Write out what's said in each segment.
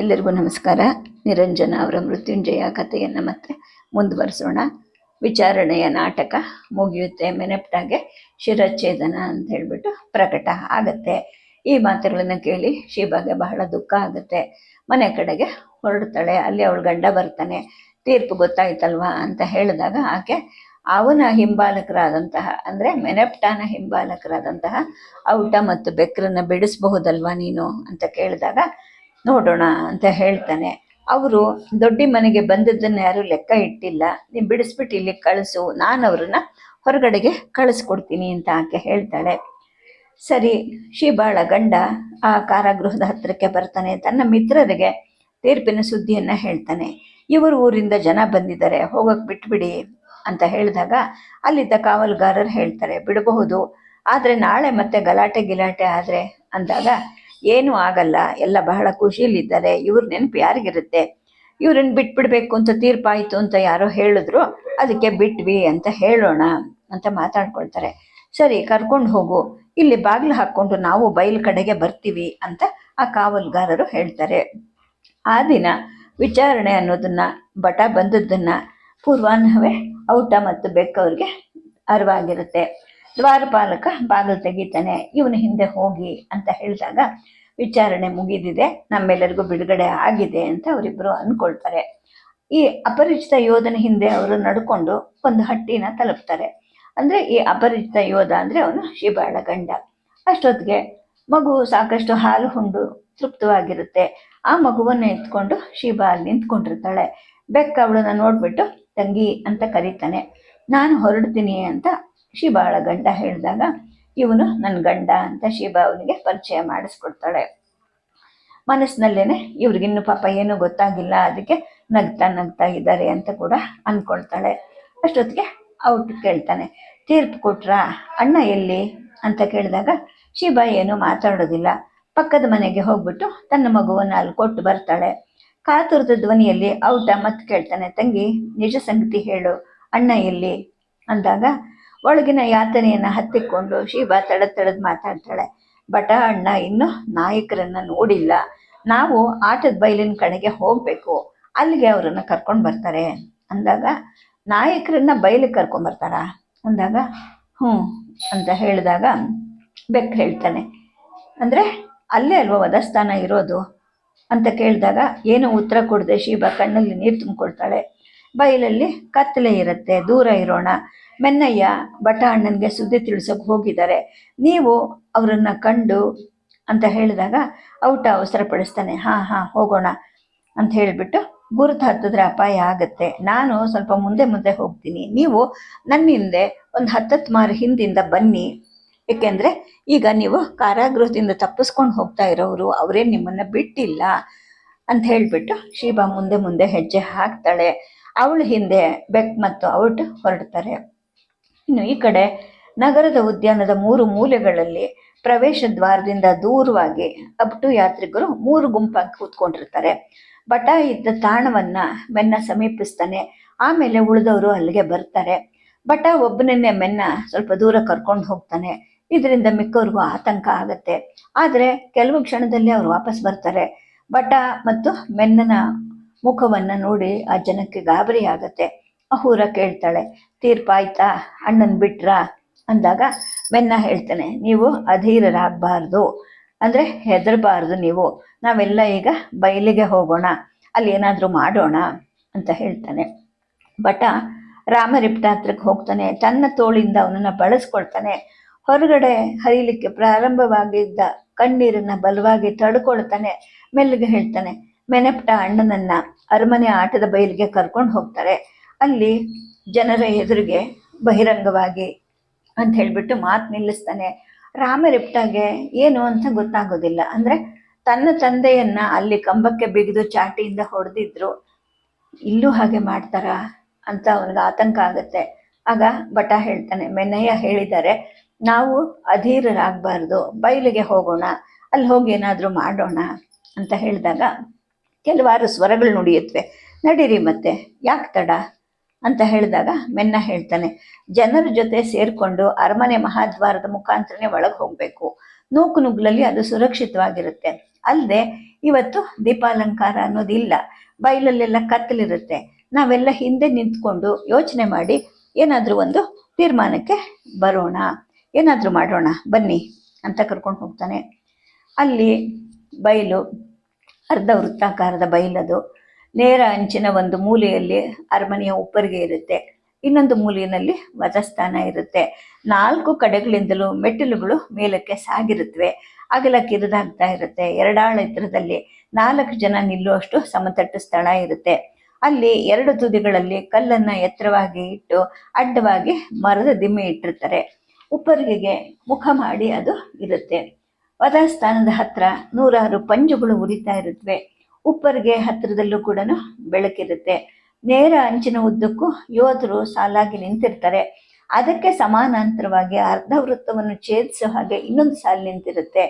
ಎಲ್ಲರಿಗೂ ನಮಸ್ಕಾರ. ನಿರಂಜನ ಅವರ ಮೃತ್ಯುಂಜಯ ಕಥೆಯನ್ನು ಮತ್ತೆ ಮುಂದುವರಿಸೋಣ. ವಿಚಾರಣೆಯ ನಾಟಕ ಮುಗಿಯುತ್ತೆ ಮೆನೆಪ್ಟಾಗೆ. ಶಿರಚ್ಛೇದನ ಅಂತ ಹೇಳಿಬಿಟ್ಟು ಪ್ರಕಟ ಆಗತ್ತೆ. ಈ ಮಾತುಗಳನ್ನು ಕೇಳಿ ಶೀಬಾಗೆ ಬಹಳ ದುಃಖ ಆಗುತ್ತೆ. ಮನೆ ಕಡೆಗೆ ಹೊರಡ್ತಾಳೆ. ಅಲ್ಲಿ ಅವಳು ಗಂಡ ಬರ್ತಾನೆ. ತೀರ್ಪು ಗೊತ್ತಾಯ್ತಲ್ವಾ ಅಂತ ಹೇಳಿದಾಗ ಆಕೆ ಅವನ ಹಿಂಬಾಲಕರಾದಂತಹ ಅಂದರೆ ಮೆನೆಪ್ಟಾನ ಹಿಂಬಾಲಕರಾದಂತಹ ಔಟ ಮತ್ತು ಬೆಕ್ರನ್ನ ಬಿಡಿಸಬಹುದಲ್ವಾ ನೀನು ಅಂತ ಕೇಳಿದಾಗ ನೋಡೋಣ ಅಂತ ಹೇಳ್ತಾನೆ. ಅವರು ದೊಡ್ಡ ಮನೆಗೆ ಬಂದದ್ದನ್ನು ಯಾರು ಲೆಕ್ಕ ಇಟ್ಟಿಲ್ಲ. ನೀವು ಬಿಡಿಸ್ಬಿಟ್ಟು ಇಲ್ಲಿ ಕಳಿಸು, ನಾನು ಅವ್ರನ್ನ ಹೊರಗಡೆಗೆ ಕಳಿಸ್ಕೊಡ್ತೀನಿ ಅಂತ ಆಕೆ ಹೇಳ್ತಾಳೆ. ಸರಿ, ಶಿಬಾಳ ಗಂಡ ಆ ಕಾರಾಗೃಹದ ಹತ್ತಿರಕ್ಕೆ ಬರ್ತಾನೆ. ತನ್ನ ಮಿತ್ರರಿಗೆ ತೀರ್ಪಿನ ಸುದ್ದಿಯನ್ನ ಹೇಳ್ತಾನೆ. ಇವರು ಊರಿಂದ ಜನ ಬಂದಿದ್ದಾರೆ, ಹೋಗಕ್ ಬಿಟ್ಬಿಡಿ ಅಂತ ಹೇಳಿದಾಗ ಅಲ್ಲಿದ್ದ ಕಾವಲುಗಾರರು ಹೇಳ್ತಾರೆ, ಬಿಡಬಹುದು, ಆದರೆ ನಾಳೆ ಮತ್ತೆ ಗಲಾಟೆ ಗಿಲಾಟೆ ಆದರೆ ಅಂದಾಗ ಏನೂ ಆಗಲ್ಲ. ಎಲ್ಲ ಬಹಳ ಖುಷಿಯಲ್ಲಿದ್ದಾರೆ. ಇವ್ರ ನೆನಪು ಯಾರಿಗಿರುತ್ತೆ? ಇವ್ರನ್ನ ಬಿಟ್ಬಿಡ್ಬೇಕು ಅಂತ ತೀರ್ಪಾಯಿತು ಅಂತ ಯಾರೋ ಹೇಳಿದ್ರು. ಅದಕ್ಕೆ ಬಿಟ್ವಿ ಅಂತ ಹೇಳೋಣ ಅಂತ ಮಾತಾಡ್ಕೊಳ್ತಾರೆ. ಸರಿ, ಕರ್ಕೊಂಡು ಹೋಗು. ಇಲ್ಲಿ ಬಾಗಿಲು ಹಾಕ್ಕೊಂಡು ನಾವು ಬಯಲು ಕಡೆಗೆ ಬರ್ತೀವಿ ಅಂತ ಆ ಕಾವಲುಗಾರರು ಹೇಳ್ತಾರೆ. ಆ ದಿನ ವಿಚಾರಣೆ ಅನ್ನೋದನ್ನ, ಬಟ ಬಂದದ್ದನ್ನ ಪೂರ್ವಾಹ್ನವೇ ಔಟ ಮತ್ತು ಬೆಕ್ಕವ್ರಿಗೆ ಅರಿವಾಗಿರುತ್ತೆ. ದ್ವಾರಪಾಲಕ ಬಾಗಿಲು ತೆಗಿತಾನೆ, ಇವನ ಹಿಂದೆ ಹೋಗಿ ಅಂತ ಹೇಳಿದಾಗ ವಿಚಾರಣೆ ಮುಗಿದಿದೆ. ನಮ್ಮೆಲ್ಲರಿಗೂ ಬಿಡುಗಡೆ ಆಗಿದೆ ಅಂತ ಅವರಿಬ್ಬರು ಅಂದ್ಕೊಳ್ತಾರೆ. ಈ ಅಪರಿಚಿತ ಯೋಧನ ಹಿಂದೆ ಅವರು ನಡ್ಕೊಂಡು ಒಂದು ಹಟ್ಟಿನ ತಲುಪ್ತಾರೆ. ಅಂದ್ರೆ ಈ ಅಪರಿಚಿತ ಯೋಧ ಅಂದ್ರೆ ಅವನು ಶಿಬಾಳ ಗಂಡ. ಅಷ್ಟೊತ್ತಿಗೆ ಮಗು ಸಾಕಷ್ಟು ಹಾಲು ಹುಂಡು ತೃಪ್ತವಾಗಿರುತ್ತೆ. ಆ ಮಗುವನ್ನು ಎತ್ಕೊಂಡು ಶಿಬಾ ಅಲ್ಲಿ ನಿಂತ್ಕೊಂಡಿರ್ತಾಳೆ. ಬೆಕ್ಕ ಅವಳನ್ನ ನೋಡ್ಬಿಟ್ಟು, ತಂಗಿ ಅಂತ ಕರೀತಾನೆ. ನಾನು ಹೊರಡ್ತೀನಿ ಅಂತ ಶಿಬಾಳ ಗಂಡ ಹೇಳಿದಾಗ, ಇವನು ನನ್ನ ಗಂಡ ಅಂತ ಶಿಬಾ ಅವನಿಗೆ ಪರಿಚಯ ಮಾಡಿಸ್ಕೊಡ್ತಾಳೆ. ಮನಸ್ಸಿನಲ್ಲೇನೆ ಇವ್ರಿಗಿನ್ನು ಪಾಪ ಏನೂ ಗೊತ್ತಾಗಿಲ್ಲ, ಅದಕ್ಕೆ ನಗ್ತಾ ನಗ್ತಾ ಇದ್ದಾರೆ ಅಂತ ಕೂಡ ಅಂದ್ಕೊಳ್ತಾಳೆ ಅಷ್ಟೊತ್ತಿಗೆ ಔಟ್ ಕೇಳ್ತಾನೆ, ತೀರ್ಪು ಕೊಟ್ರಾ? ಅಣ್ಣ ಎಲ್ಲಿ? ಅಂತ ಕೇಳಿದಾಗ, ಶಿಬಾ ಏನು ಮಾತಾಡೋದಿಲ್ಲ. ಪಕ್ಕದ ಮನೆಗೆ ಹೋಗ್ಬಿಟ್ಟು ತನ್ನ ಮಗುವನ್ನು ಅಲ್ಲಿ ಕೊಟ್ಟು ಬರ್ತಾಳೆ. ಕಾತುರದ ಧ್ವನಿಯಲ್ಲಿ ಔಟ ಮತ್ತೆ ಕೇಳ್ತಾನೆ, ತಂಗಿ, ನಿಜ ಸಂಗತಿ ಹೇಳು. ಅಣ್ಣ ಎಲ್ಲಿ? ಅಂದಾಗ ಒಳಗಿನ ಯಾತನೆಯನ್ನ ಹತ್ತಿಕೊಂಡು ಶಿವ ತಡ ತಡದ್ ಮಾತಾಡ್ತಾಳೆ. ಬಟ ಅಣ್ಣ ಇನ್ನೂ ನಾಯಕರನ್ನ ನೋಡಿಲ್ಲ. ನಾವು ಆಟದ ಬಯಲಿನ ಕಡೆಗೆ ಹೋಗಬೇಕು. ಅಲ್ಲಿಗೆ ಅವರನ್ನು ಕರ್ಕೊಂಡು ಬರ್ತಾರೆ. ಅಂದಾಗ ನಾಯಕರನ್ನ ಬಯಲಿಗೆ ಕರ್ಕೊಂಡ್ ಬರ್ತಾರ? ಅಂದಾಗ ಹ್ಞೂ ಅಂತ ಹೇಳಿದಾಗ ಬೆಕ್ ಹೇಳ್ತಾನೆ. ಅಂದ್ರೆ ಅಲ್ಲೇ ಅಲ್ವಾ ವಧಸ್ಥಾನ ಇರೋದು? ಅಂತ ಕೇಳಿದಾಗ ಏನು ಉತ್ತರ ಕೊಡದೆ? ಶಿವ ಕಣ್ಣಲ್ಲಿ ನೀರು ತುಂಬಿಕೊಳ್ತಾಳೆ. ಬಯಲಲ್ಲಿ ಕತ್ತಲೆ ಇರುತ್ತೆ, ದೂರ ಇರೋಣ. ಮೆನ್ನಯ್ಯ ಬಟ ಅಣ್ಣನಿಗೆ ಸುದ್ದಿ ತಿಳಿಸೋಕೆ ಹೋಗಿದ್ದಾರೆ. ನೀವು ಅವರನ್ನು ಕಂಡು ಅಂತ ಹೇಳಿದಾಗ ಔಟ ಅವಸರ ಪಡಿಸ್ತಾನೆ ಹಾಂ ಹಾಂ, ಹೋಗೋಣ ಅಂತ ಹೇಳಿಬಿಟ್ಟು ಗುರುತು ಹತ್ತಿದ್ರೆ ಅಪಾಯ ಆಗುತ್ತೆ. ನಾನು ಸ್ವಲ್ಪ ಮುಂದೆ ಮುಂದೆ ಹೋಗ್ತೀನಿ. ನೀವು ನನ್ನ ಹಿಂದೆ ಒಂದು ಹತ್ತತ್ತು ಮಾರು ಹಿಂದಿಂದ ಬನ್ನಿ. ಏಕೆಂದರೆ ಈಗ ನೀವು ಕಾರಾಗೃಹದಿಂದ ತಪ್ಪಿಸ್ಕೊಂಡು ಹೋಗ್ತಾ ಇರೋರು ಅವರೇ ನಿಮ್ಮನ್ನ ಬಿಟ್ಟಿಲ್ಲ ಅಂತ ಹೇಳಿಬಿಟ್ಟು ಶೀಬಾ ಮುಂದೆ ಮುಂದೆ ಹೆಜ್ಜೆ ಹಾಕ್ತಾಳೆ. ಅವಳ ಹಿಂದೆ ಬೆಕ್ ಮತ್ತು ಔಟ್ ಹೊರಡ್ತಾರೆ. ಇನ್ನು ಈ ಕಡೆ ನಗರದ ಉದ್ಯಾನದ ಮೂರು ಮೂಲೆಗಳಲ್ಲಿ ಪ್ರವೇಶ ದ್ವಾರದಿಂದ ದೂರವಾಗಿ ಅಬ್ಟು ಯಾತ್ರಿಕರು ಮೂರು ಗುಂಪಾಗಿ ಕೂತ್ಕೊಂಡಿರ್ತಾರೆ. ಬಟ ಇದ್ದ ತಾಣವನ್ನ ಮೆನ್ನ ಸಮೀಪಿಸ್ತಾನೆ, ಆಮೇಲೆ ಉಳಿದವರು ಅಲ್ಲಿಗೆ ಬರ್ತಾರೆ. ಬಟ ಒಬ್ಬನನ್ನೇ ಮೆನ್ನ ಸ್ವಲ್ಪ ದೂರ ಕರ್ಕೊಂಡು ಹೋಗ್ತಾನೆ. ಇದರಿಂದ ಮಿಕ್ಕವ್ರಿಗೂ ಆತಂಕ ಆಗತ್ತೆ. ಆದರೆ, ಕೆಲವು ಕ್ಷಣದಲ್ಲಿ ಅವ್ರು ವಾಪಸ್ ಬರ್ತಾರೆ. ಬಟ ಮತ್ತು ಮೆನ್ನನ ಮುಖವನ್ನ ನೋಡಿ ಆ ಜನಕ್ಕೆ ಗಾಬರಿ ಆಗತ್ತೆ. ಅಹೂರ ಕೇಳ್ತಾಳೆ, ತೀರ್ಪಾಯ್ತಾ, ಅಣ್ಣನ್ ಬಿಟ್ರಾ? ಅಂದಾಗ ಬೆನ್ನ ಹೇಳ್ತಾನೆ, ನೀವು ಅಧೀರರಾಗಬಾರ್ದು. ಅಂದರೆ ಹೆದರಬಾರ್ದು ನೀವು. ನಾವೆಲ್ಲ ಈಗ ಬಯಲಿಗೆ ಹೋಗೋಣ, ಅಲ್ಲಿ ಏನಾದರೂ ಮಾಡೋಣ ಅಂತ ಹೇಳ್ತಾನೆ. ಬಟ ರಾಮರಿಪ್ಟ ಹತ್ರಕ್ಕೆ ಹೋಗ್ತಾನೆ, ತನ್ನ ತೋಳಿಂದ ಅವನನ್ನು ಬಳಸ್ಕೊಳ್ತಾನೆ. ಹೊರಗಡೆ ಹರಿಲಿಕ್ಕೆ ಪ್ರಾರಂಭವಾಗಿದ್ದ ಕಣ್ಣೀರನ್ನ ಬಲವಾಗಿ ತಡ್ಕೊಳ್ತಾನೆ. ಮೆಲ್ಲಗೆ ಹೇಳ್ತಾನೆ ಮೆನೆಪ್ಟ ಅಣ್ಣನನ್ನ ಅರಮನೆ ಆಟದ ಬಯಲಿಗೆ ಕರ್ಕೊಂಡು ಹೋಗ್ತಾರೆ. ಅಲ್ಲಿ ಜನರ ಎದುರಿಗೆ ಬಹಿರಂಗವಾಗಿ ಅಂತ ಹೇಳಿಬಿಟ್ಟು ಮಾತು ನಿಲ್ಲಿಸ್ತಾನೆ. ರಾಮರಿಪ್ಟಾಗೆ ಏನು ಅಂತ ಗೊತ್ತಾಗೋದಿಲ್ಲ. ಅಂದ್ರೆ ತನ್ನ ತಂದೆಯನ್ನ ಅಲ್ಲಿ ಕಂಬಕ್ಕೆ ಬಿಗಿದು ಚಾಟಿಯಿಂದ ಹೊಡೆದಿದ್ರು. ಇಲ್ಲೂ ಹಾಗೆ ಮಾಡ್ತಾರ ಅಂತ ಅವನಿಗೆ ಆತಂಕ ಆಗುತ್ತೆ. ಆಗ ಬಟ ಹೇಳ್ತಾನೆ, ಮೆನಯ್ಯ ಹೇಳಿದ್ದಾರೆ, ನಾವು ಅಧೀರರಾಗಬಾರ್ದು. ಬಯಲಿಗೆ ಹೋಗೋಣ. ಅಲ್ಲಿ ಹೋಗಿ ಏನಾದರೂ ಮಾಡೋಣ. ಅಂತ ಹೇಳಿದಾಗ ಕೆಲವಾರು ಸ್ವರಗಳು ನುಡಿಯುತ್ತವೆ. ನಡೀರಿ ಮತ್ತೆ, ಯಾಕೆ ತಡ? ಅಂತ ಹೇಳಿದಾಗ ಮೆನ್ನ ಹೇಳ್ತಾನೆ, ಜನರ ಜೊತೆ ಸೇರಿಕೊಂಡು ಅರಮನೆ ಮಹಾದ್ವಾರದ ಮುಖಾಂತರನೇ ಒಳಗೆ ಹೋಗಬೇಕು. ನೂಕು ನುಗ್ಲಲ್ಲಿ ಅದು ಸುರಕ್ಷಿತವಾಗಿರುತ್ತೆ. ಅಲ್ಲದೆ ಇವತ್ತು ದೀಪಾಲಂಕಾರ ಅನ್ನೋದಿಲ್ಲ. ಬಯಲಲ್ಲೆಲ್ಲ ಕತ್ತಲಿರುತ್ತೆ. ನಾವೆಲ್ಲ ಹಿಂದೆ ನಿಂತ್ಕೊಂಡು ಯೋಚನೆ ಮಾಡಿ ಏನಾದರೂ ಒಂದು ತೀರ್ಮಾನಕ್ಕೆ ಬರೋಣ. ಏನಾದರೂ ಮಾಡೋಣ, ಬನ್ನಿ ಅಂತ ಕರ್ಕೊಂಡು ಹೋಗ್ತಾನೆ. ಅಲ್ಲಿ ಬಯಲು ಅರ್ಧ ವೃತ್ತಾಕಾರದ ಬಯಲದು. ನೇರ ಅಂಚಿನ ಒಂದು ಮೂಲೆಯಲ್ಲಿ ಅರಮನೆಯ ಉಪ್ಪರಿಗೆ ಇರುತ್ತೆ. ಇನ್ನೊಂದು ಮೂಲೆಯಲ್ಲಿ ವಧಸ್ಥಾನ ಇರುತ್ತೆ. ನಾಲ್ಕು ಕಡೆಗಳಿಂದಲೂ ಮೆಟ್ಟಿಲುಗಳು ಮೇಲಕ್ಕೆ ಸಾಗಿರುತ್ತವೆ ಅಗಲ ಕಿರಿದಾಗ್ತಾ ಇರುತ್ತೆ. ಎರಡಾಳ ಎತ್ತರದಲ್ಲಿ ನಾಲ್ಕು ಜನ ನಿಲ್ಲುವಷ್ಟು ಸಮತಟ್ಟು ಸ್ಥಳ ಇರುತ್ತೆ. ಅಲ್ಲಿ ಎರಡು ತುದಿಗಳಲ್ಲಿ ಕಲ್ಲನ್ನು ಎತ್ತರವಾಗಿ ಇಟ್ಟು ಅಡ್ಡವಾಗಿ ಮರದ ದಿಮ್ಮೆ ಇಟ್ಟಿರ್ತಾರೆ. ಉಪ್ಪರಿಗೆಗೆ ಮುಖ ಮಾಡಿ ಅದು ಇರುತ್ತೆ. ವಧಸ್ಥಾನದ ಹತ್ರ ನೂರಾರು ಪಂಜುಗಳು ಉರಿತಾ ಇರುತ್ತವೆ ಉಪ್ಪರಿಗೆ ಹತ್ತಿರದಲ್ಲೂ ಕೂಡ ಬೆಳಕಿರುತ್ತೆ. ನೇರ ಅಂಚಿನ ಉದ್ದಕ್ಕೂ ಯೋಧರು ಸಾಲಾಗಿ ನಿಂತಿರ್ತಾರೆ. ಅದಕ್ಕೆ ಸಮಾನಾಂತರವಾಗಿ ಅರ್ಧ ವೃತ್ತವನ್ನು ಛೇದಿಸೋ ಹಾಗೆ ಇನ್ನೊಂದು ಸಾಲು ನಿಂತಿರುತ್ತೆ.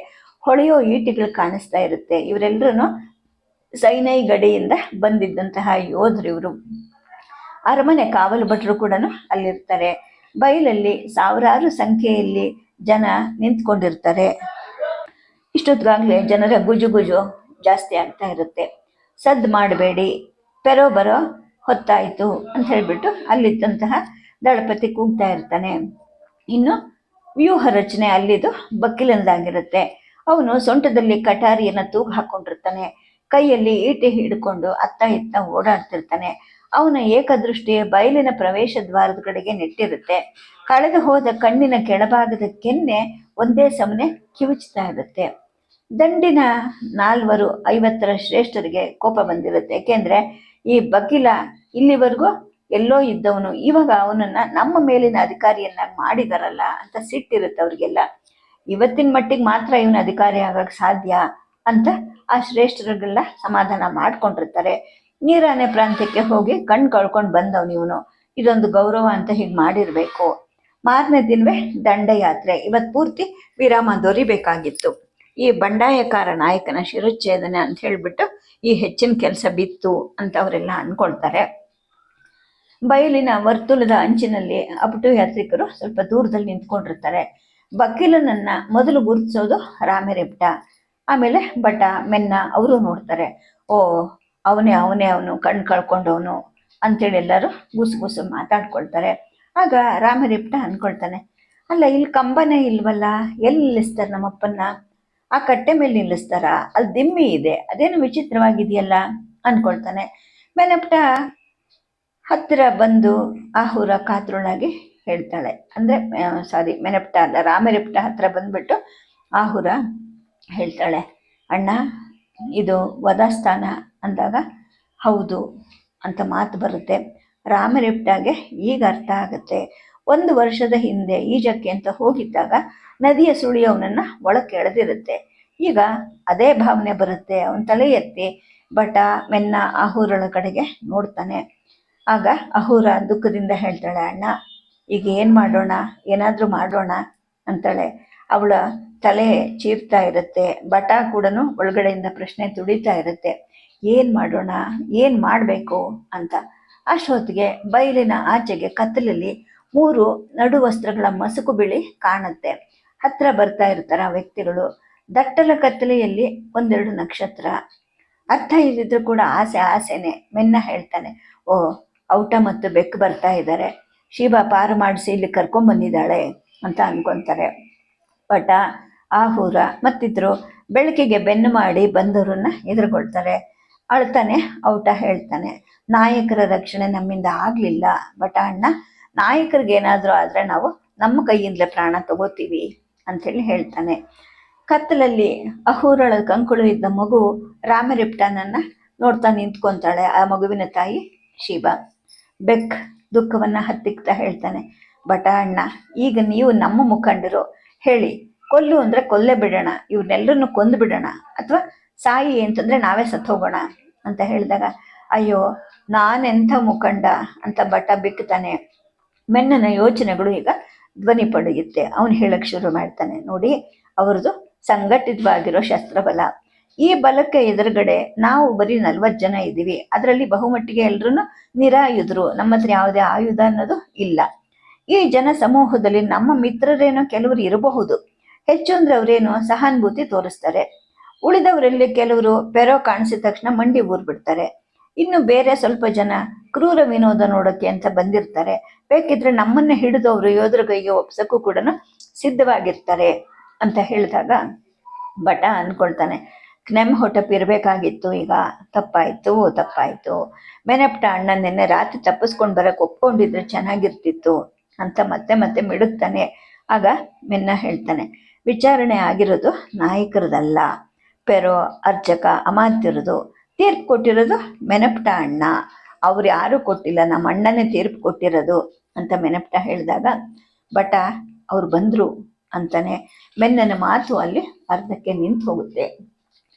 ಹೊಳೆಯೋ ಈಟಿಗಳು ಕಾಣಿಸ್ತಾ ಇರುತ್ತೆ. ಇವರೆಲ್ಲರೂ ಸೈನೈ ಗಡಿಯಿಂದ ಬಂದಿದ್ದಂತಹ ಯೋಧರು ಇವರು. ಅರಮನೆ ಕಾವಲು ಭಟ್ರು ಕೂಡ ಅಲ್ಲಿರ್ತಾರೆ. ಬಯಲಲ್ಲಿ ಸಾವಿರಾರು ಸಂಖ್ಯೆಯಲ್ಲಿ ಜನ ನಿಂತ್ಕೊಂಡಿರ್ತಾರೆ. ಇಷ್ಟೊತ್ತಿಗಾಗಲೇ ಜನರ ಗುಜು ಗುಜು ಜಾಸ್ತಿ ಆಗ್ತಾ ಇರುತ್ತೆ. ಸದ್ದು ಮಾಡಬೇಡಿ, ಪೆರೋ ಬರೋ ಹೊತ್ತಾಯಿತು ಅಂತ ಹೇಳಿಬಿಟ್ಟು ಅಲ್ಲಿದ್ದಂತಹ ದಳಪತಿ ಕೂಗ್ತಾ ಇರ್ತಾನೆ. ಇನ್ನು ವ್ಯೂಹ ರಚನೆ ಅಲ್ಲಿದು ಬಕ್ಕಿಲಂದಾಗಿರುತ್ತೆ. ಅವನು ಸೊಂಟದಲ್ಲಿ ಕಟಾರಿಯನ್ನು ತೂಗು ಹಾಕೊಂಡಿರ್ತಾನೆ. ಕೈಯಲ್ಲಿ ಈಟಿ ಹಿಡ್ಕೊಂಡು ಅತ್ತ ಇತ್ತ ಓಡಾಡ್ತಿರ್ತಾನೆ. ಅವನ ಏಕದೃಷ್ಟಿ ಬಯಲಿನ ಪ್ರವೇಶ ದ್ವಾರದ ಕಡೆಗೆ ನೆಟ್ಟಿರುತ್ತೆ. ಕಳೆದು ಹೋದ ಕಣ್ಣಿನ ಕೆಳಭಾಗದ ಕೆನ್ನೆ ಒಂದೇ ಸಮನೆ ಕಿವುಚ್ತಾ ಇರುತ್ತೆ. ದಂಡಿನ ನಾಲ್ವರು, ಐವತ್ತರ ಶ್ರೇಷ್ಠರಿಗೆ ಕೋಪ ಬಂದಿರುತ್ತೆ. ಯಾಕೆಂದ್ರೆ ಈ ಬಕೀಲ ಇಲ್ಲಿವರೆಗೂ ಎಲ್ಲೋ ಇದ್ದವನು, ಇವಾಗ ಅವನನ್ನ ನಮ್ಮ ಮೇಲಿನ ಅಧಿಕಾರಿಯನ್ನ ಮಾಡಿದಾರಲ್ಲ ಅಂತ ಸಿಟ್ಟಿರುತ್ತೆ ಅವ್ರಿಗೆಲ್ಲ. ಇವತ್ತಿನ ಮಟ್ಟಿಗೆ ಮಾತ್ರ ಇವನ ಅಧಿಕಾರಿ ಆಗಕ್ಕೆ ಸಾಧ್ಯ ಅಂತ ಆ ಶ್ರೇಷ್ಠರಿಗೆಲ್ಲ ಸಮಾಧಾನ ಮಾಡ್ಕೊಂಡಿರ್ತಾರೆ. ನೀರಾನೆ ಪ್ರಾಂತ್ಯಕ್ಕೆ ಹೋಗಿ ಕಣ್ ಕಳ್ಕೊಂಡು ಬಂದವನು ಇವನು. ಇದೊಂದು ಗೌರವ ಅಂತ ಹೀಗೆ ಮಾಡಿರ್ಬೇಕು. ಮಾರನೇ ದಿನವೇ ದಂಡಯಾತ್ರೆ. ಇವತ್ತು ಪೂರ್ತಿ ವಿರಾಮ ದೊರಿಬೇಕಾಗಿತ್ತು. ಈ ಬಂಡಾಯಕಾರ ನಾಯಕನ ಶಿರಚ್ಛೇದನ ಅಂತ ಹೇಳ್ಬಿಟ್ಟು ಈ ಹೆಚ್ಚಿನ ಕೆಲಸ ಬಿತ್ತು ಅಂತ ಅವರೆಲ್ಲ ಅನ್ಕೊಳ್ತಾರೆ. ಬಯಲಿನ ವರ್ತುಲದ ಅಂಚಿನಲ್ಲಿ ಅಪಟು ಯಾತ್ರಿಕರು ಸ್ವಲ್ಪ ದೂರದಲ್ಲಿ ನಿಂತ್ಕೊಂಡಿರ್ತಾರೆ. ಬಕ್ಕಿಲನನ್ನ ಮೊದಲು ಗುರುತಿಸೋದು ರಾಮೆರೆಪ್ಟ ಆಮೇಲೆ ಬಟ ಮೆನ್ನ ಅವರು ನೋಡ್ತಾರೆ. ಓ, ಅವನೇ ಅವನೇ, ಅವನು ಕಣ್ ಕಳ್ಕೊಂಡವನು ಅಂತೇಳಿ ಎಲ್ಲರೂ ಗುಸು ಗುಸು ಮಾತಾಡ್ಕೊಳ್ತಾರೆ. ಆಗ ರಾಮರಿಪ್ಟ ಅನ್ಕೊಳ್ತಾನೆ, ಅಲ್ಲ, ಇಲ್ಲಿ ಕಂಬನೇ ಇಲ್ವಲ್ಲ? ಎಲ್ಲಿ ನಿಲ್ಲಿಸ್ತಾರೆ ನಮ್ಮಪ್ಪನ್ನ? ಆ ಕಟ್ಟೆ ಮೇಲೆ ನಿಲ್ಲಿಸ್ತಾರ? ಅಲ್ಲಿ ದಿಮ್ಮಿ ಇದೆ. ಅದೇನು ವಿಚಿತ್ರವಾಗಿದೆಯಲ್ಲ ಅನ್ಕೊಳ್ತಾನೆ. ಮೆನಪ್ಟ ಹತ್ತಿರ ಬಂದು ಆಹುರ ಕಾತ್ರೊಳಗೆ ಹೇಳ್ತಾಳೆ. ಅಂದರೆ ಸಾರಿ ಮೆನಪ್ಟ ಅಲ್ಲ, ರಾಮರೆಪ್ಟ ಹತ್ರ ಬಂದ್ಬಿಟ್ಟು ಆಹುರ ಹೇಳ್ತಾಳೆ. ಅಣ್ಣ, ಇದು ವಧಸ್ಥಾನ ಅಂದಾಗ ಹೌದು ಅಂತ ಮಾತು ಬರುತ್ತೆ. ರಾಮರೆಪ್ಟಾಗೆ ಈಗ ಅರ್ಥ ಆಗುತ್ತೆ. ಒಂದು ವರ್ಷದ ಹಿಂದೆ ಈಜಕ್ಕೆ ಅಂತ ಹೋಗಿದ್ದಾಗ ನದಿಯ ಸುಳಿ ಅವನನ್ನು ಒಳಕ್ಕೆ ಎಳೆದಿರುತ್ತೆ. ಈಗ ಅದೇ ಭಾವನೆ ಬರುತ್ತೆ. ಅವನ ತಲೆ ಎತ್ತಿ ಬಟ ಮೆನ್ನ ಅಹೂರಳ ಕಡೆಗೆ ನೋಡ್ತಾನೆ. ಆಗ ಅಹೂರ ದುಃಖದಿಂದ ಹೇಳ್ತಾಳೆ, ಅಣ್ಣ, ಈಗ ಏನು ಮಾಡೋಣ? ಏನಾದರೂ ಮಾಡೋಣ? ಅಂತಾಳೆ. ಅವಳ ತಲೆ ಚೀರ್ತಾ ಇರುತ್ತೆ. ಬಟ ಕೂಡ ಒಳಗಡೆಯಿಂದ ಪ್ರಶ್ನೆ ತುಡಿತಾ ಇರುತ್ತೆ. ಏನು ಮಾಡೋಣ? ಏನು ಮಾಡಬೇಕು? ಅಂತ. ಅಷ್ಟೊತ್ತಿಗೆ ಬಯಲಿನ ಆಚೆಗೆ ಕತ್ತಲಲ್ಲಿ ಮೂರು ನಡು ವಸ್ತ್ರಗಳ ಮಸುಕು ಬಿಳಿ ಕಾಣುತ್ತೆ. ಹತ್ರ ಬರ್ತಾ ಇರ್ತಾರೆ ಆ ವ್ಯಕ್ತಿಗಳು. ದಟ್ಟಲ ಕತ್ತಲೆಯಲ್ಲಿ ಒಂದೆರಡು ನಕ್ಷತ್ರ. ಅರ್ಥ ಇದ್ದಿದ್ರು ಕೂಡ ಆಸೆ, ಆಸೆನೆ. ಮೆನ್ನ ಹೇಳ್ತಾನೆ, ಓ, ಔಟ ಮತ್ತು ಬೆಕ್ಕು ಬರ್ತಾ ಇದ್ದಾರೆ ಶಿವ ಪಾರು ಮಾಡಿಸಿ ಇಲ್ಲಿ ಕರ್ಕೊಂಡ್ ಬಂದಿದ್ದಾಳೆ ಅಂತ ಅನ್ಕೊಂತಾರೆ. ಪಟ, ಆಹೂರ, ಮತ್ತಿದ್ರು ಬೆಳಕಿಗೆ ಬೆನ್ನು ಮಾಡಿ ಬಂದವರನ್ನ ಎದುರುಗೊಳ್ತಾರೆ. ಅಳ್ತಾನೆ, ಔಟ ಹೇಳ್ತಾನೆ, ನಾಯಕರ ರಕ್ಷಣೆ ನಮ್ಮಿಂದ ಆಗಲಿಲ್ಲ. ಬಟ ಅಣ್ಣ ನಾಯಕರಿಗೆ ಏನಾದರೂ ಆದರೆ ನಾವು ನಮ್ಮ ಕೈಯಿಂದಲೇ ಪ್ರಾಣ ತಗೋತೀವಿ. ಅಂಥೇಳಿ ಹೇಳ್ತಾನೆ. ಕತ್ತಲಲ್ಲಿ ಅಹೂರಳ ಕಂಕುಳು ಇದ್ದ ಮಗು ರಾಮರಿಪ್ಟನನ್ನು ನೋಡ್ತಾ ನಿಂತ್ಕೊಂತಾಳೆ. ಆ ಮಗುವಿನ ತಾಯಿ ಶಿವ ಬೆಕ್ ದುಃಖವನ್ನ ಹತ್ತಿಕ್ತಾ ಹೇಳ್ತಾನೆ, ಬಟ ಅಣ್ಣ, ಈಗ ನೀವು ನಮ್ಮ ಮುಖಂಡರು. ಹೇಳಿ, ಕೊಲ್ಲು ಅಂದ್ರೆ ಕೊಲ್ಲೆ ಬಿಡೋಣ ಇವ್ರನ್ನೆಲ್ಲರನ್ನು ಕೊಂದು ಬಿಡೋಣ, ಅಥವಾ ಸಾಯಿ ಅಂತಂದ್ರೆ ನಾವೇ ಸತ್ತೋಗೋಣ ಅಂತ ಹೇಳಿದಾಗ, ಅಯ್ಯೋ, ನಾನೆಂಥ ಮುಖಂಡ? ಅಂತ ಬಟ ಬಿಕ್ತಾನೆ ಮೆನ್ನನ ಯೋಚನೆಗಳು ಈಗ ಧ್ವನಿ ಪಡೆಯುತ್ತೆ. ಅವನು ಹೇಳಕ್ ಶುರು ಮಾಡ್ತಾನೆ. ನೋಡಿ ಅವ್ರದ್ದು ಸಂಘಟಿತವಾಗಿರೋ ಶಸ್ತ್ರಬಲ. ಈ ಬಲಕ್ಕೆ ಎದುರುಗಡೆ ನಾವು ಬರೀ ನಲ್ವತ್ತು ಜನ ಇದ್ದೀವಿ. ಅದರಲ್ಲಿ ಬಹುಮಟ್ಟಿಗೆ ಎಲ್ಲರೂ ನಿರಾಯುಧರು ನಮ್ಮ ಹತ್ರ ಯಾವುದೇ ಆಯುಧ ಅನ್ನೋದು ಇಲ್ಲ. ಈ ಜನ ಸಮೂಹದಲ್ಲಿ ನಮ್ಮ ಮಿತ್ರರೇನೋ ಕೆಲವರು ಇರಬಹುದು. ಹೆಚ್ಚು ಅಂದ್ರೆ ಅವರೇನು ಸಹಾನುಭೂತಿ ತೋರಿಸ್ತಾರೆ. ಉಳಿದವರಲ್ಲಿ ಕೆಲವರು ಪೆರೋ ಕಾಣಿಸಿದ ತಕ್ಷಣ ಮಂಡಿ ಊರ್ ಬಿಡ್ತಾರೆ ಇನ್ನು ಬೇರೆ ಸ್ವಲ್ಪ ಜನ ಕ್ರೂರ ವಿನೋದ ನೋಡೋಕೆ ಅಂತ ಬಂದಿರ್ತಾರೆ. ಬೇಕಿದ್ರೆ ನಮ್ಮನ್ನ ಹಿಡಿದು ಅವರು ಯೋಧರ ಕೈಗೆ ಒಪ್ಸಕ್ಕೂ ಕೂಡ ಸಿದ್ಧವಾಗಿರ್ತಾರೆ ಅಂತ ಹೇಳಿದಾಗ ಬಟ ಅನ್ಕೊಳ್ತಾನೆ ನೆಮ್ ಹೊಟಪ್ ಇರಬೇಕಾಗಿತ್ತು, ಈಗ ತಪ್ಪಾಯ್ತು ತಪ್ಪಾಯ್ತು. ಮೆನಪ್ಟ ಅಣ್ಣ ನಿನ್ನೆ ರಾತ್ರಿ ತಪ್ಪಿಸ್ಕೊಂಡು ಬರಕ್ ಒಪ್ಕೊಂಡಿದ್ರೆ ಚೆನ್ನಾಗಿರ್ತಿತ್ತು ಅಂತ ಮತ್ತೆ ಮತ್ತೆ ಮಿಡುತ್ತಾನೆ. ಆಗ ಮೆನ್ನ ಹೇಳ್ತಾನೆ, ವಿಚಾರಣೆ ಆಗಿರೋದು ನಾಯಕರದಲ್ಲ, ಪೆರೋ ಅರ್ಚಕ ಅಮಾತ್ಯರದು. ತೀರ್ಪು ಕೊಟ್ಟಿರೋದು ಮೆನಪ್ಟ ಅಣ್ಣ. ಅವ್ರು ಯಾರು ಕೊಟ್ಟಿಲ್ಲ ನಮ್ಮ ಅಣ್ಣನೇ ತೀರ್ಪು ಕೊಟ್ಟಿರೋದು ಅಂತ ಮೆನಪ್ಟ ಹೇಳಿದಾಗ, ಬಟ ಅವ್ರು ಬಂದರು ಅಂತಾನೆ ಮೆನ್ನನ ಮಾತು ಅಲ್ಲಿ ಅರ್ಧಕ್ಕೆ ನಿಂತು ಹೋಗುತ್ತೆ.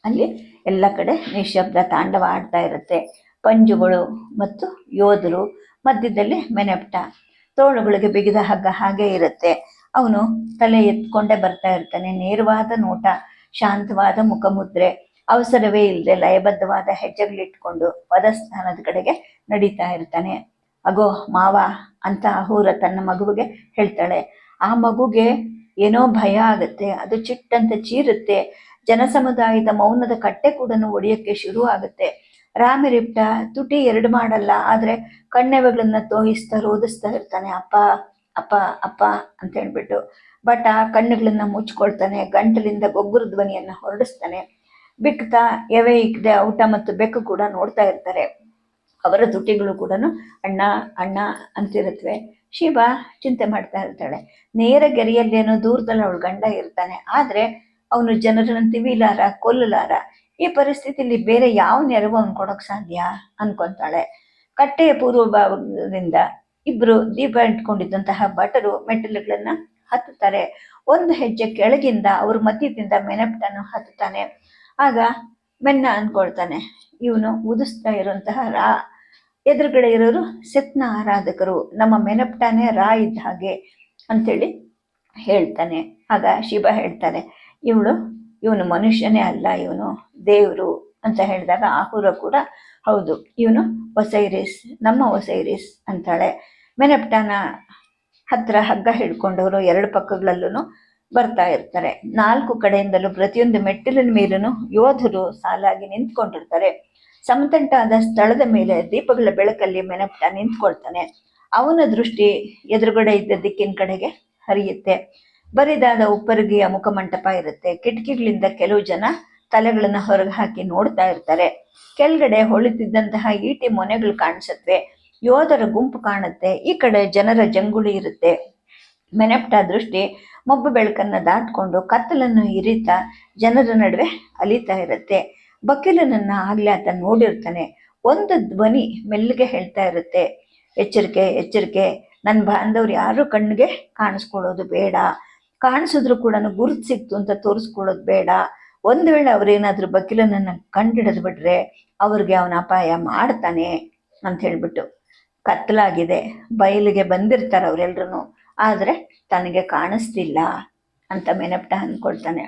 ಅಲ್ಲಿ ಎಲ್ಲ ಕಡೆ ನಿಶಬ್ದ ತಾಂಡವ ಆಡ್ತಾ ಇರುತ್ತೆ. ಪಂಜುಗಳು ಮತ್ತು ಯೋಧರು ಮಧ್ಯದಲ್ಲಿ ಮೆನೆಪ್ಟ. ತೋಳುಗಳಿಗೆ ಬಿಗಿದ ಹಗ್ಗ ಹಾಗೆ ಇರುತ್ತೆ. ಅವನು ತಲೆ ಎತ್ಕೊಂಡೇ ಬರ್ತಾ ಇರ್ತಾನೆ. ನೇರವಾದ ನೋಟ, ಶಾಂತವಾದ ಮುಖಮುದ್ರೆ, ಅವಸರವೇ ಇಲ್ಲದೆ ಲಯಬದ್ಧವಾದ ಹೆಜ್ಜೆಗಳಿಟ್ಕೊಂಡು ಪದಸ್ಥಾನದ ಕಡೆಗೆ ನಡೀತಾ ಇರ್ತಾನೆ. ಅಗೋ, ಮಾವ, ಅಂತ ಅಹೂರ ತನ್ನ ಮಗುವಿಗೆ ಹೇಳ್ತಾಳೆ. ಆ ಮಗುಗೆ ಏನೋ ಭಯ ಆಗುತ್ತೆ, ಅದು ಚಿಟ್ಟಂತ ಚೀರುತ್ತೆ. ಜನಸಮುದಾಯದ ಮೌನದ ಕಟ್ಟೆ ಕೂಡ ಒಡೆಯಕ್ಕೆ ಶುರು ಆಗುತ್ತೆ. ರಾಮಿರಿಪ್ಟ ತುಟಿ ಎರಡು ಮಾಡಲ್ಲ, ಆದ್ರೆ ಕಣ್ಣೆವೆಗಳನ್ನ ತೋಯಿಸ್ತಾ ರೋದಿಸ್ತಾ ಇರ್ತಾನೆ. ಅಪ್ಪ ಅಪ್ಪ ಅಪ್ಪ ಅಂತ ಹೇಳ್ಬಿಟ್ಟು. ಬಟ್ ಆ ಕಣ್ಣುಗಳನ್ನ ಮುಚ್ಕೊಳ್ತಾನೆ, ಗಂಟಲಿಂದ ಗೊಬ್ಬರ ಧ್ವನಿಯನ್ನ ಹೊರಡಿಸ್ತಾನೆ. ಬಿಕ್ತಾ ಎವೆ ಇಕ್ದೆ ಊಟ ಮತ್ತು ಬೆಕ್ಕು ಕೂಡ ನೋಡ್ತಾ ಇರ್ತಾರೆ. ಅವರ ತುಟಿಗಳು ಕೂಡ ಅಣ್ಣ ಅಣ್ಣ ಅಂತಿರುತ್ತವೆ. ಶಿವ ಚಿಂತೆ ಮಾಡ್ತಾ ಇರ್ತಾಳೆ. ನೇರ ಗೆರೆಯಲ್ಲೇನೋ ದೂರದಲ್ಲಿ ಅವಳು ಗಂಡ ಇರ್ತಾನೆ. ಆದ್ರೆ ಅವನು ಜನರನ್ನು ತಿವಿಲಾರ, ಕೊಲ್ಲಲಾರ? ಈ ಪರಿಸ್ಥಿತಿಯಲ್ಲಿ ಬೇರೆ ಯಾವ ನೆರವು ಅವ್ನು ಕೊಡೋಕೆ ಸಾಧ್ಯ? ಅನ್ಕೊಂತಾಳೆ. ಕಟ್ಟೆಯ ಪೂರ್ವ ಇಬ್ಬರು ದೀಪ ಇಟ್ಕೊಂಡಿದ್ದಂತಹ ಭಟರು ಮೆಟ್ಟಲುಗಳನ್ನ ಹತ್ತುತ್ತಾರೆ. ಒಂದು ಹೆಜ್ಜೆ ಕೆಳಗಿಂದ ಅವ್ರ ಮಧ್ಯದಿಂದ ಮೆನಪ್ಟನ್ನು ಹತ್ತುತ್ತಾನೆ. ಆಗ ಮೆನ್ನ ಅನ್ಕೊಳ್ತಾನೆ ಇವನು ಉದಿಸ್ತಾ ಇರುವಂತಹ ರಾ, ಎದುರುಗಡೆ ಇರೋರು ಸತ್ನ ಆರಾಧಕರು. ನಮ್ಮ ಮೆನಪ್ಟಾನೆ ರಾ ಇದ್ದ ಹಾಗೆ ಅಂತೇಳಿ ಹೇಳ್ತಾನೆ. ಆಗ ಶಿವ ಹೇಳ್ತಾನೆ ಇವಳು, ಇವನು ಮನುಷ್ಯನೇ ಅಲ್ಲ, ಇವನು ದೇವರು ಅಂತ ಹೇಳಿದಾಗ ಆಹುರ ಕೂಡ, ಹೌದು, ಇವನು ಒಸೈರಿಸ್, ನಮ್ಮ ಒಸೈರಿಸ್ ಅಂತಾಳೆ. ಮೆನಪ್ಟಾನ ಹತ್ರ ಹಗ್ಗ ಹಿಡ್ಕೊಂಡವರು ಎರಡು ಪಕ್ಕಗಳಲ್ಲೂ ಬರ್ತಾ ಇರ್ತಾರೆ. ನಾಲ್ಕು ಕಡೆಯಿಂದಲೂ ಪ್ರತಿಯೊಂದು ಮೆಟ್ಟಿಲಿನ ಮೇಲೂ ಯೋಧರು ಸಾಲಾಗಿ ನಿಂತ್ಕೊಂಡಿರ್ತಾರೆ. ಸಮತಟ್ಟಾದ ಸ್ಥಳದ ಮೇಲೆ ದೀಪಗಳ ಬೆಳಕಲ್ಲಿ ಮೆನಪ್ಟ ನಿಂತ್ಕೊಳ್ತಾನೆ. ಅವನ ದೃಷ್ಟಿ ಎದುರುಗಡೆ ಇದ್ದ ದಿಕ್ಕಿನ ಕಡೆಗೆ ಹರಿಯುತ್ತೆ. ಬರಿದಾದ ಉಪ್ಪರಿಗೆಯ ಮುಖಮಂಟಪ ಇರುತ್ತೆ. ಕಿಟಕಿಗಳಿಂದ ಕೆಲವು ಜನ ತಲೆಗಳನ್ನ ಹೊರಗೆ ಹಾಕಿ ನೋಡ್ತಾ ಇರ್ತಾರೆ. ಕೆಳಗಡೆ ಹೊಳಿತಿದ್ದಂತಹ ಈಟಿ ಮೊನೆಗಳು ಕಾಣಿಸುತ್ತವೆ ಯೋಧರ ಗುಂಪು ಕಾಣುತ್ತೆ. ಈ ಕಡೆ ಜನರ ಜಂಗುಳಿ ಇರುತ್ತೆ. ಮೆನೆಪ್ಟ ದೃಷ್ಟಿ ಮೊಬ್ಬು ಬೆಳಕನ್ನ ದಾಟ್ಕೊಂಡು ಕತ್ತಲನ್ನು ಇರಿತಾ ಜನರ ನಡುವೆ ಅಲಿತಾ ಇರುತ್ತೆ. ಬಕೀಲನನ್ನ ಆಗ್ಲೇ ಆತ ನೋಡಿರ್ತಾನೆ. ಒಂದು ಧ್ವನಿ ಮೆಲ್ಲಿಗೆ ಹೇಳ್ತಾ ಇರುತ್ತೆ. ಎಚ್ಚರಿಕೆ ಎಚ್ಚರಿಕೆ. ನನ್ನ ಬಾಂಧವ್ರು ಯಾರು ಕಣ್ಣಿಗೆ ಕಾಣಿಸ್ಕೊಳ್ಳೋದು ಬೇಡ. ಕಾಣಿಸಿದ್ರು ಕೂಡ ಗುರುತು ಸಿಕ್ತು ಅಂತ ತೋರಿಸ್ಕೊಳ್ಳೋದು ಬೇಡ. ಒಂದು ವೇಳೆ ಅವ್ರೇನಾದ್ರೂ ಬಕೀಲನನ್ನ ಕಂಡಿಡಿದು ಬಿಟ್ರೆ ಅವ್ರಿಗೆ ಅವನ ಅಪಾಯ ಮಾಡ್ತಾನೆ ಅಂತ ಹೇಳ್ಬಿಟ್ಟು ಕತ್ತಲಾಗಿದೆ ಬಯಲಿಗೆ ಬಂದಿರ್ತಾರೆ ಅವರೆಲ್ಲರೂ ಆದರೆ ತನಗೆ ಕಾಣಿಸ್ತಿಲ್ಲ ಅಂತ ಮೆನಪ್ಟ ಅಂದ್ಕೊಳ್ತಾನೆ.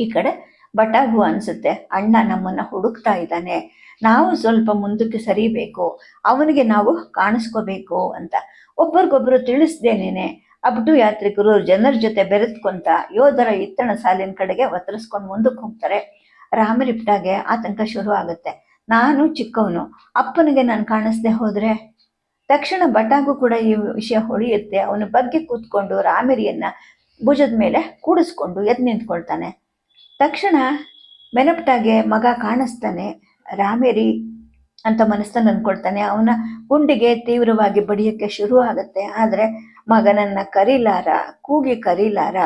ಈ ಕಡೆ ಬಟಾಗು ಅನ್ಸುತ್ತೆ. ಅಣ್ಣ ನಮ್ಮನ್ನ ಹುಡುಕ್ತಾ ಇದ್ದಾನೆ. ನಾವು ಸ್ವಲ್ಪ ಮುಂದಕ್ಕೆ ಸರಿಬೇಕು. ಅವನಿಗೆ ನಾವು ಕಾಣಿಸ್ಕೋಬೇಕು ಅಂತ. ಒಬ್ಬರಿಗೊಬ್ರು ತಿಳಿಸ್ದೇನೇನೆ ಅಬ್ಡು ಯಾತ್ರಿಕರು ಜನರ ಜೊತೆ ಬೆರೆತ್ಕೊಂತ ಯೋಧರ ಇತ್ತಣ ಸಾಲಿನ ಕಡೆಗೆ ಒತ್ತರಿಸ್ಕೊಂಡು ಮುಂದಕ್ಕೆ ಹೋಗ್ತಾರೆ. ರಾಮರಿಪ್ಟಾಗೆ ಆತಂಕ ಶುರು ಆಗುತ್ತೆ. ನಾನು ಚಿಕ್ಕವನು. ಅಪ್ಪನಿಗೆ ನಾನು ಕಾಣಿಸ್ದೆ ಹೋದ್ರೆ? ತಕ್ಷಣ ಬಟಾಗು ಕೂಡ ಈ ವಿಷಯ ಹೊಳೆಯುತ್ತೆ. ಅವನ ಬಗ್ಗೆ ಕೂತ್ಕೊಂಡು ರಾಮಿರಿಯನ್ನ ಭುಜದ ಮೇಲೆ ಕೂಡಿಸ್ಕೊಂಡು ಎದ್ದು ನಿಂತ್ಕೊಳ್ತಾನೆ. ತಕ್ಷಣ ಮೆನಪ್ಟಾಗೆ ಮಗ ಕಾಣಿಸ್ತಾನೆ, ರಾಮೇರಿ ಅಂತ ಮನಸ್ಸನ್ನು ಅಂದ್ಕೊಳ್ತಾನೆ. ಅವನ ಗುಂಡಿಗೆ ತೀವ್ರವಾಗಿ ಬಡಿಯೋಕ್ಕೆ ಶುರು ಆಗುತ್ತೆ. ಆದರೆ ಮಗನನ್ನ ಕರೀಲಾರ, ಕೂಗಿ ಕರೀಲಾರ,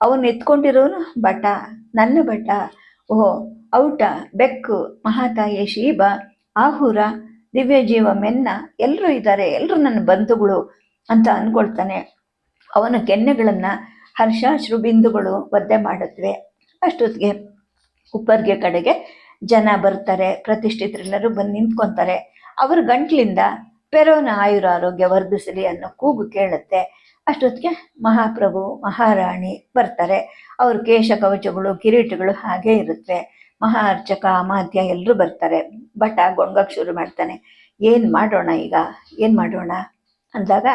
ಅವನು ಎತ್ಕೊಂಡಿರೋನು ಬಟ, ನನ್ನ ಬಟ, ಓಹೋ, ಔಟ, ಬೆಕ್ಕು, ಮಹಾತಾಯಿ, ಶೀಬ, ಆಹುರ, ದಿವ್ಯ ಜೀವ, ಮೆನ್ನ ಎಲ್ಲರೂ ಇದ್ದಾರೆ ಎಲ್ಲರೂ ನನ್ನ ಬಂಧುಗಳು ಅಂತ ಅಂದ್ಕೊಳ್ತಾನೆ. ಅವನ ಕೆನ್ನೆಗಳನ್ನು ಹರ್ಷಾಶ್ರು ಬಿಂದುಗಳು ಒದ್ದೆ ಮಾಡುತ್ತವೆ ಅಷ್ಟೊತ್ತಿಗೆ ಉಪ್ಪರ್ಗೆ ಕಡೆಗೆ ಜನ ಬರ್ತಾರೆ, ಪ್ರತಿಷ್ಠಿತರೆಲ್ಲರೂ ಬಂದು ನಿಂತ್ಕೊತಾರೆ. ಅವ್ರ ಗಂಟ್ಲಿಂದ ಪೆರೋನ ಆಯುರ ಆರೋಗ್ಯ ವರ್ಧಿಸಲಿ ಅನ್ನೋ ಕೂಗು ಕೇಳುತ್ತೆ. ಅಷ್ಟೊತ್ತಿಗೆ ಮಹಾಪ್ರಭು, ಮಹಾರಾಣಿ ಬರ್ತಾರೆ. ಅವ್ರ ಕೇಶ ಕವಚಗಳು, ಕಿರೀಟಗಳು ಹಾಗೇ ಇರುತ್ತೆ. ಮಹಾ ಅರ್ಚಕ ಅಮಾತ್ಯ ಎಲ್ಲರೂ ಬರ್ತಾರೆ. ಭಟ ಗೊಣ್ಗಕ್ಕೆ ಶುರು ಮಾಡ್ತಾನೆ. ಏನು ಮಾಡೋಣ ಈಗ? ಏನು ಮಾಡೋಣ? ಅಂದಾಗ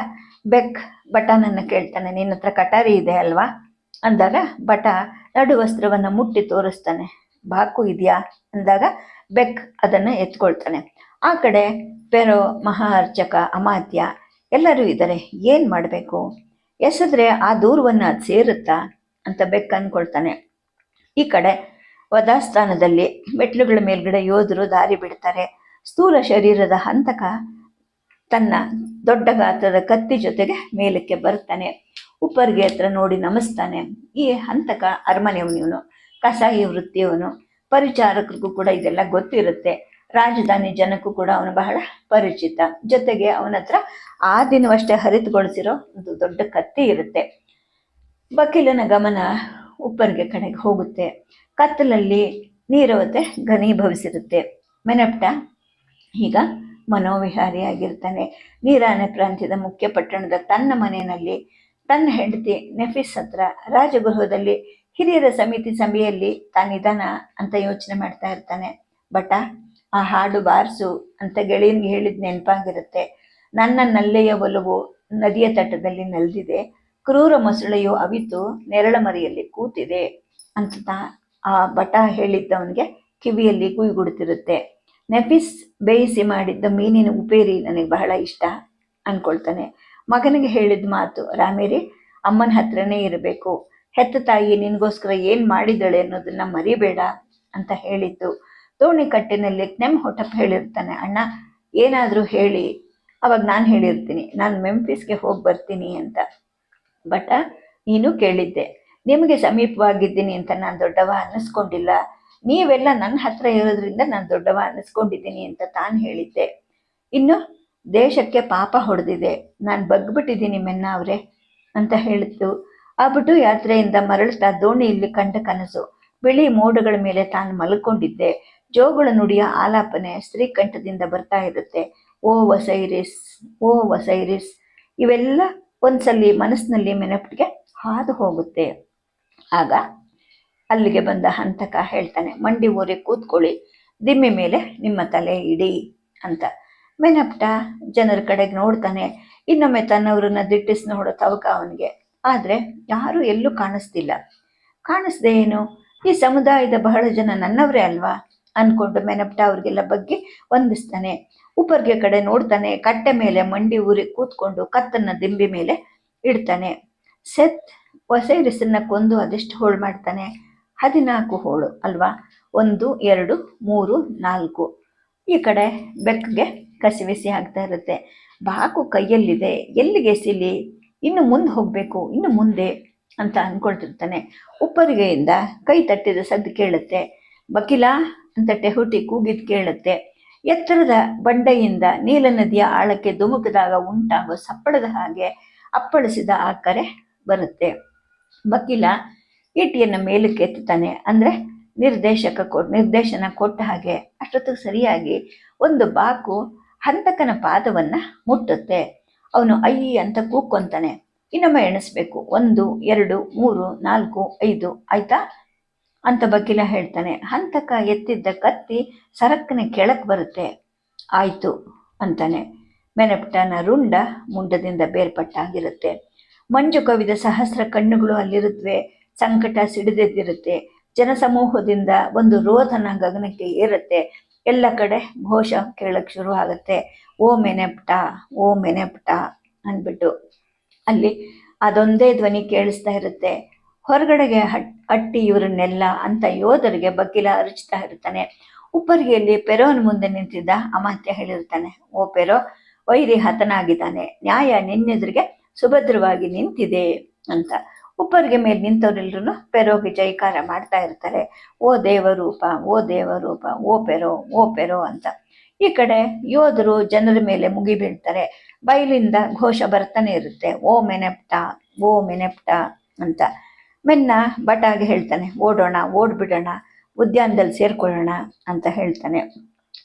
ಬೆಕ್ ಬಟನನ್ನು ಕೇಳ್ತಾನೆ. ನಿನ್ನ ಹತ್ರ ಕಟಾರಿ ಇದೆ ಅಲ್ವಾ? ಅಂದಾಗ ಬಟ ನಡು ವಸ್ತ್ರವನ್ನು ಮುಟ್ಟಿ ತೋರಿಸ್ತಾನೆ. ಬಾಕು ಇದೆಯಾ? ಅಂದಾಗ ಬೆಕ್ ಅದನ್ನು ಎತ್ಕೊಳ್ತಾನೆ. ಆ ಕಡೆ ಪೆರೋ ಮಹಾ ಅರ್ಚಕ ಅಮಾತ್ಯ ಎಲ್ಲರೂ ಇದ್ದಾರೆ ಏನು ಮಾಡಬೇಕು? ಎಸೆದ್ರೆ ಆ ದೂರವನ್ನು ಅದು ಸೇರುತ್ತಾ? ಅಂತ ಬೆಕ್ ಅಂದ್ಕೊಳ್ತಾನೆ ಈ ಕಡೆ ವಧಾಸ್ಥಾನದಲ್ಲಿ ಮೆಟ್ಲುಗಳ ಮೇಲ್ಗಡೆ ಯೋಧರು ದಾರಿ ಬಿಡ್ತಾರೆ. ಸ್ಥೂಲ ಶರೀರದ ಹಂತಕ ತನ್ನ ದೊಡ್ಡ ಗಾತ್ರದ ಕತ್ತಿ ಜೊತೆಗೆ ಮೇಲಕ್ಕೆ ಬರ್ತಾನೆ. ಉಪ್ಪರಿಗೆ ಹತ್ರ ನೋಡಿ ನಮಿಸ್ತಾನೆ. ಈ ಹಂತಕ ಅರಮನೆಯವನಿವನು ಕಸಾಯಿ ವೃತ್ತಿಯವನು, ಪರಿಚಾರಕರಿಗೂ ಕೂಡ ಇದೆಲ್ಲ ಗೊತ್ತಿರುತ್ತೆ. ರಾಜಧಾನಿ ಜನಕ್ಕೂ ಕೂಡ ಅವನು ಬಹಳ ಪರಿಚಿತ. ಜೊತೆಗೆ ಅವನ ಹತ್ರ ಆ ದಿನವಷ್ಟೇ ಹರಿತುಗೊಳಿಸಿರೋ ಒಂದು ದೊಡ್ಡ ಕತ್ತಿ ಇರುತ್ತೆ. ವಕೀಲನ ಗಮನ ಉಪ್ಪರಿಗೆ ಕಡೆಗೆ ಹೋಗುತ್ತೆ. ಕತ್ತಲಲ್ಲಿ ನೀರವತೆ ಘನೀಭವಿಸಿರುತ್ತೆ. ಮೆನಪ್ಟ ಈಗ ಮನೋವಿಹಾರಿಯಾಗಿರ್ತಾನೆ. ನೀರಾನೆ ಪ್ರಾಂತ್ಯದ ಮುಖ್ಯ ಪಟ್ಟಣದ ತನ್ನ ಮನೆಯಲ್ಲಿ ತನ್ನ ಹೆಂಡತಿ ನೆಫಿಸ್ ಹತ್ರ ರಾಜಗೃಹದಲ್ಲಿ ಹಿರಿಯರ ಸಮಿತಿ ಸಭೆಯಲ್ಲಿ ತಾನಿದಾನ ಅಂತ ಯೋಚನೆ ಮಾಡ್ತಾ ಇರ್ತಾನೆ. ಬಟ ಆ ಹಾಡು ಬಾರಿಸು ಅಂತ ಗೆಳೆಯನ್ಗೆ ಹೇಳಿದ ನೆನಪಾಗಿರುತ್ತೆ. ನನ್ನ ನಲ್ಲೆಯ ಒಲವು ನದಿಯ ತಟದಲ್ಲಿ ನಲ್ದಿದೆ. ಕ್ರೂರ ಮೊಸಳೆಯು ಅವಿತು ನೆರಳ ಮರಿಯಲ್ಲಿ ಕೂತಿದೆ ಅಂತ ಆ ಬಟ ಹೇಳಿದ್ದವನಿಗೆ ಕಿವಿಯಲ್ಲಿ ಕುಯ್ಗುಡ್ತಿರುತ್ತೆ ನೆಫಿಸ್ ಬೇಯಿಸಿ ಮಾಡಿದ್ದ ಮೀನಿನ ಉಪೇರಿ ನನಗೆ ಬಹಳ ಇಷ್ಟ ಅನ್ಕೊಳ್ತಾನೆ. ಮಗನಿಗೆ ಹೇಳಿದ ಮಾತು, ರಾಮೇರಿ, ಅಮ್ಮನ ಹತ್ರನೇ ಇರಬೇಕು. ಹೆತ್ತ ತಾಯಿ ನಿನಗೋಸ್ಕರ ಏನು ಮಾಡಿದಳೆ ಅನ್ನೋದನ್ನ ಮರಿಬೇಡ, ಅಂತ ಹೇಳಿತ್ತು. ದೋಣಿ ಕಟ್ಟಿನಲ್ಲಿ ನೆಮ್ ಹೊಟಪ್ ಹೇಳಿರ್ತಾನೆ, ಅಣ್ಣ, ಏನಾದರೂ ಹೇಳಿ. ಅವಾಗ ನಾನು ಹೇಳಿರ್ತೀನಿ. ನಾನು ಮೆಂಫಿಸ್ಗೆ ಹೋಗಿ ಬರ್ತೀನಿ ಅಂತ. ಬಟ್ ನೀನು ಕೇಳಿದ್ದೆ. ನಿಮಗೆ ಸಮೀಪವಾಗಿದ್ದೀನಿ ಅಂತ ನಾನು ದೊಡ್ಡವ ಅನ್ನಿಸ್ಕೊಂಡಿಲ್ಲ. ನೀವೆಲ್ಲ ನನ್ನ ಹತ್ರ ಇರೋದ್ರಿಂದ ನಾನು ದೊಡ್ಡವ ಅನ್ನಿಸ್ಕೊಂಡಿದ್ದೀನಿ ಅಂತ ತಾನು ಹೇಳಿದ್ದೆ. ಇನ್ನು ದೇಶಕ್ಕೆ ಪಾಪ ಹೊಡೆದಿದೆ. ನಾನು ಬಗ್ಬಿಟ್ಟಿದ್ದೀನಿ ಮೆನ್ನ ಅವರೇ, ಅಂತ ಹೇಳಿತು. ಆ ಯಾತ್ರೆಯಿಂದ ಮರಳ್ತಾ ದೋಣಿಯಲ್ಲಿ ಕಂಡ ಕನಸು. ಬಿಳಿ ಮೋಡಗಳ ಮೇಲೆ ತಾನು ಮಲ್ಕೊಂಡಿದ್ದೆ. ಜೋಗುಳ ನುಡಿಯ ಆಲಾಪನೆ ಸ್ತ್ರೀಕಂಠದಿಂದ ಬರ್ತಾ ಇರುತ್ತೆ. ಓ ವಸೈರಿಸ್ ಓ ವಸೈರಿಸ್. ಇವೆಲ್ಲ ಒಂದ್ಸಲಿ ಮನಸ್ಸಿನಲ್ಲಿ ಮೆನಪಿಗೆ ಹಾದು ಹೋಗುತ್ತೆ. ಆಗ ಅಲ್ಲಿಗೆ ಬಂದ ಹಂತಕ ಹೇಳ್ತಾನೆ, ಮಂಡಿ ಊರಿ ಕೂತ್ಕೊಳ್ಳಿ, ದಿಮ್ಮೆ ಮೇಲೆ ನಿಮ್ಮ ತಲೆ ಇಡಿ ಅಂತ. ಮೆನಪ್ಟ ಜನರ ಕಡೆಗೆ ನೋಡ್ತಾನೆ, ಇನ್ನೊಮ್ಮೆ ತನ್ನವರನ್ನ ದಿಟ್ಟಿಸಿ ನೋಡೋ ತವಕ ಅವನಿಗೆ. ಆದರೆ ಯಾರೂ ಎಲ್ಲೂ ಕಾಣಿಸ್ತಿಲ್ಲ. ಕಾಣಿಸ್ದೆ ಏನು? ಈ ಸಮುದಾಯದ ಬಹಳ ಜನ ನನ್ನವರೇ ಅಲ್ವಾ? ಅಂದ್ಕೊಂಡು ಮೆನಪ್ಟ ಅವ್ರಿಗೆಲ್ಲ ಬಗ್ಗೆ ವಂದಿಸ್ತಾನೆ. ಉಪರ್ಗೆ ಕಡೆ ನೋಡ್ತಾನೆ, ಕಟ್ಟೆ ಮೇಲೆ ಮಂಡಿ ಊರಿ ಕೂತ್ಕೊಂಡು ಕತ್ತನ್ನ ದಿಂಬಿ ಮೇಲೆ ಇಡ್ತಾನೆ. ಸೆತ್ ಒಸೈರಿಸನ್ನ ಕೊಂದು ಅದೆಷ್ಟು ಹೋಳು ಮಾಡ್ತಾನೆ? ಹದಿನಾಲ್ಕು ಹೋಳು ಅಲ್ವಾ? ಒಂದು, ಎರಡು, ಮೂರು, ನಾಲ್ಕು. ಈ ಕಡೆ ಬೆಕ್ಗೆ ಕಸಿವಿಸಿ ಆಗ್ತಾ ಇರುತ್ತೆ. ಬಾಕು ಕೈಯಲ್ಲಿದೆ. ಎಲ್ಲಿಗೆ ಸಿಲಿ ಇನ್ನು ಮುಂದೆ ಹೋಗಬೇಕು, ಇನ್ನು ಮುಂದೆ ಅಂತ ಅಂದ್ಕೊಳ್ತಿರ್ತಾನೆ ಉಪ್ಪರಿಗೆಯಿಂದ ಕೈ ತಟ್ಟಿದ ಸದ್ದು ಕೇಳುತ್ತೆ. ಬಕಿಲ ಅಂತ ಟೆಹುಟಿ ಕೂಗಿದ್ ಕೇಳುತ್ತೆ. ಎತ್ತರದ ಬಂಡೆಯಿಂದ ನೀಲ ನದಿಯ ಆಳಕ್ಕೆ ಧುಮುಕಿದಾಗ ಉಂಟಾಗುವ ಸಪ್ಪಳದ ಹಾಗೆ ಅಪ್ಪಳಿಸಿದ ಆ ಕರೆ ಬರುತ್ತೆ. ವಕೀಲ ಈಟಿಯನ್ನು ಮೇಲಕ್ಕೆ ಎತ್ತುತ್ತಾನೆ. ಅಂದರೆ ನಿರ್ದೇಶಕ ಕೊ, ನಿರ್ದೇಶನ ಕೊಟ್ಟ ಹಾಗೆ. ಅಷ್ಟೊತ್ತಿಗೆ ಸರಿಯಾಗಿ ಒಂದು ಬಾಕು ಹಂತಕನ ಪಾದವನ್ನ ಮುಟ್ಟುತ್ತೆ. ಅವನು ಅಯ್ಯಿ ಅಂತ ಕೂಕ್ಕೊಂತಾನೆ ಇನ್ನೊಮ್ಮೆ ಎಣಿಸ್ಬೇಕು. ಒಂದು, ಎರಡು, ಮೂರು, ನಾಲ್ಕು, ಐದು, ಆಯ್ತಾ? ಅಂತ ಬಕೀಲ ಹೇಳ್ತಾನೆ. ಹಂತಕ ಎತ್ತಿದ್ದ ಕತ್ತಿ ಸರಕ್ಕನೆ ಕೆಳಕ್ಕೆ ಬರುತ್ತೆ. ಆಯ್ತು ಅಂತಾನೆ. ಮೆನಪ್ಟನ ರುಂಡ ಮುಂಡದಿಂದ ಬೇರ್ಪಟ್ಟಾಗಿರುತ್ತೆ. ಮಂಜು ಕವಿದ ಸಹಸ್ರ ಕಣ್ಣುಗಳು ಅಲ್ಲಿರುತ್ತವೆ ಸಂಕಟ ಸಿಡಿದೆದ್ದಿರುತ್ತೆ. ಜನಸಮೂಹದಿಂದ ಒಂದು ರೋಧನ ಗಗನಕ್ಕೆ ಏರುತ್ತೆ. ಎಲ್ಲ ಕಡೆ ಘೋಷ ಕೇಳಕ್ಕೆ ಶುರು ಆಗುತ್ತೆ. ಓ ಮೆನೆಪ್ಟ ಓ ಮೆನೆಪ್ಟ ಅಂದ್ಬಿಟ್ಟು. ಅಲ್ಲಿ ಅದೊಂದೇ ಧ್ವನಿ ಕೇಳಿಸ್ತಾ ಇರುತ್ತೆ. ಹೊರಗಡೆಗೆ ಅಟ್ಟಿ ಇವರನ್ನೆಲ್ಲ ಅಂತ ಯೋಧರಿಗೆ ಬಗ್ಗಿಲ ಅರಚ್ತಾ ಇರ್ತಾನೆ. ಉಪ್ಪರಿಗೆಯಲ್ಲಿ ಪೆರೋನ್ ಮುಂದೆ ನಿಂತಿದ್ದ ಅಮಾತ್ಯ ಹೇಳಿರ್ತಾನೆ, ಓ ಪೆರೋ, ವೈರಿ ಹತನಾಗಿದ್ದಾನೆ. ನ್ಯಾಯ ನಿನ್ನೆದುರಿಗೆ ಸುಭದ್ರವಾಗಿ ನಿಂತಿದೆ ಅಂತ. ಉಪ್ಪರಿಗೆ ಮೇಲೆ ನಿಂತವರೆಲ್ಲರೂ ಪೆರೋಗೆ ಜೈಕಾರ ಮಾಡ್ತಾ ಇರ್ತಾರೆ. ಓ ದೇವರೂಪ ಓ ದೇವರೂಪ, ಓ ಪೆರೋ ಓ ಪೆರೋ ಅಂತ. ಈ ಕಡೆ ಯೋಧರು ಜನರ ಮೇಲೆ ಮುಗಿ ಬೀಳ್ತಾರೆ. ಬಯಲಿಂದ ಘೋಷ ಬರ್ತಾನೆ ಇರುತ್ತೆ. ಓ ಮೆನೆಪ್ಟ ಓ ಮೆನೆಪ್ಟ ಅಂತ. ಮೆನ್ನ ಬಟಾಗಿ ಹೇಳ್ತಾನೆ, ಓಡೋಣ, ಓಡ್ಬಿಡೋಣ, ಉದ್ಯಾನದಲ್ಲಿ ಸೇರ್ಕೊಳ್ಳೋಣ ಅಂತ ಹೇಳ್ತಾನೆ.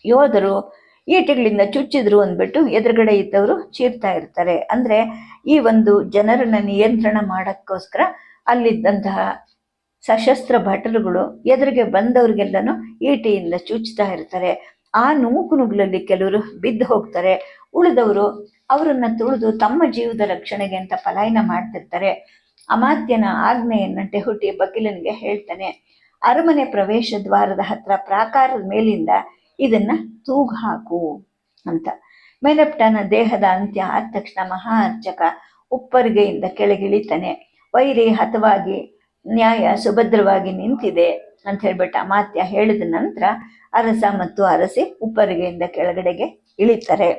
ಯೋಧರು ಈಟಿಗಳಿಂದ ಚುಚ್ಚಿದ್ರು ಅಂದ್ಬಿಟ್ಟು ಎದುರುಗಡೆ ಇದ್ದವರು ಚೀರ್ತಾ ಇರ್ತಾರೆ. ಅಂದರೆ ಈ ಒಂದು ಜನರನ್ನ ನಿಯಂತ್ರಣ ಮಾಡೋಕ್ಕೋಸ್ಕರ ಅಲ್ಲಿದ್ದಂತಹ ಸಶಸ್ತ್ರ ಭಟರುಗಳು ಎದುರಿಗೆ ಬಂದವ್ರಿಗೆಲ್ಲನೂ ಈಟಿಯಿಂದ ಚುಚ್ತಾ ಇರ್ತಾರೆ. ಆ ನೂಕುನುಗ್ಲಲ್ಲಿ ಕೆಲವರು ಬಿದ್ದು ಹೋಗ್ತಾರೆ. ಉಳಿದವರು ಅವರನ್ನ ತುಳಿದು ತಮ್ಮ ಜೀವದ ರಕ್ಷಣೆಗೆ ಅಂತ ಪಲಾಯನ ಮಾಡ್ತಿರ್ತಾರೆ. ಅಮಾತ್ಯನ ಆಜ್ಞೆಯನ್ನ ಟೆಹುಟಿ ಬಕೀಲನಿಗೆ ಹೇಳ್ತಾನೆ. ಅರಮನೆ ಪ್ರವೇಶ ದ್ವಾರದ ಹತ್ರ ಪ್ರಾಕಾರದ ಮೇಲಿಂದ ಇದನ್ನ ತೂಗು ಹಾಕು ಅಂತ. ಮೇನಪ್ಟನ ದೇಹದ ಅಂತ್ಯ ಆದ ತಕ್ಷಣ ಮಹಾ ಅರ್ಚಕ ಉಪ್ಪರಿಗೆಯಿಂದ ಕೆಳಗಿಳಿತಾನೆ. ವೈರಿ ಹತವಾಗಿ, ನ್ಯಾಯ ಸುಭದ್ರವಾಗಿ ನಿಂತಿದೆ ಅಂತ ಹೇಳ್ಬಿಟ್ಟು ಅಮಾತ್ಯ ಹೇಳಿದ ನಂತರ ಅರಸ ಮತ್ತು ಅರಸಿ ಉಪ್ಪರಿಗೆಯಿಂದ ಕೆಳಗಡೆಗೆ ಇಳಿತಾರೆ.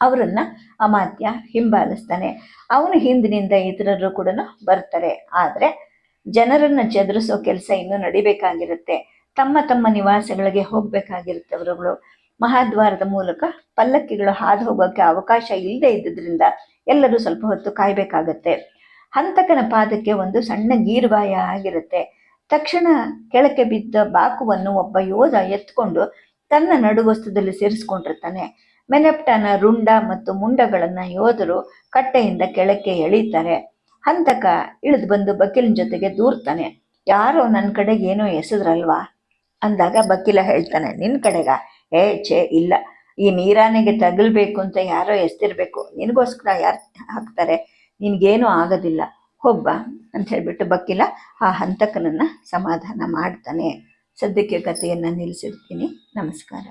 ಅವರನ್ನ ಅಮಾತ್ಯ ಹಿಂಬಾಲಿಸ್ತಾನೆ. ಅವನ ಹಿಂದಿನಿಂದ ಇತರರು ಕೂಡ ಬರ್ತಾರೆ. ಆದರೆ ಜನರನ್ನ ಚದುರಿಸೋ ಕೆಲಸ ಇನ್ನೂ ನಡಿಬೇಕಾಗಿರುತ್ತೆ. ತಮ್ಮ ತಮ್ಮ ನಿವಾಸಗಳಿಗೆ ಹೋಗ್ಬೇಕಾಗಿರುತ್ತವರುಗಳು ಮಹಾದ್ವಾರದ ಮೂಲಕ ಪಲ್ಲಕ್ಕಿಗಳು ಹಾದು ಹೋಗೋಕೆ ಅವಕಾಶ ಇಲ್ಲದೆ ಇದ್ದುದರಿಂದ ಎಲ್ಲರೂ ಸ್ವಲ್ಪ ಹೊತ್ತು ಕಾಯ್ಬೇಕಾಗತ್ತೆ. ಹಂತಕನ ಪಾದಕ್ಕೆ ಒಂದು ಸಣ್ಣ ಗೀರ್ವಾಯ ಆಗಿರುತ್ತೆ. ತಕ್ಷಣ ಕೆಳಕ್ಕೆ ಬಿದ್ದ ಬಾಕುವನ್ನು ಒಬ್ಬ ಯೋಧ ಎತ್ಕೊಂಡು ತನ್ನ ನಡುವಸ್ತದಲ್ಲಿ ಸೇರಿಸ್ಕೊಂಡಿರ್ತಾನೆ. ಮೆನೆಪ್ಟನ ರುಂಡ ಮತ್ತು ಮುಂಡಗಳನ್ನ ಯೋಧರು ಕಟ್ಟೆಯಿಂದ ಕೆಳಕ್ಕೆ ಎಳೀತಾರೆ. ಹಂತಕ ಇಳಿದು ಬಂದು ಬಕೀಲಿನ ಜೊತೆಗೆ ದೂರ್ತಾನೆ. ಯಾರೋ ನನ್ನ ಕಡೆಗೆ ಏನೋ ಎಸೆದ್ರಲ್ವಾ? ಅಂದಾಗ ಬಕೀಲ ಹೇಳ್ತಾನೆ ನಿನ್ನ ಕಡೆಗ ಏ ಛೇ, ಇಲ್ಲ. ಈ ನೀರಾನೆಗೆ ತಗಲ್ಬೇಕು ಅಂತ ಯಾರೋ ಎಸ್ತಿರ್ಬೇಕು. ನಿನಗೋಸ್ಕರ ಯಾರು ಹಾಕ್ತಾರೆ? ನಿನಗೇನು ಆಗೋದಿಲ್ಲ. ಹೋಗ್ಬ ಅಂತ ಹೇಳ್ಬಿಟ್ಟು ಬಕೀಲ ಆ ಹಂತಕನನ್ನು ಸಮಾಧಾನ ಮಾಡ್ತಾನೆ. ಸದ್ಯಕ್ಕೆ ಕಥೆಯನ್ನು ನಿಲ್ಲಿಸಿರ್ತೀನಿ ನಮಸ್ಕಾರ.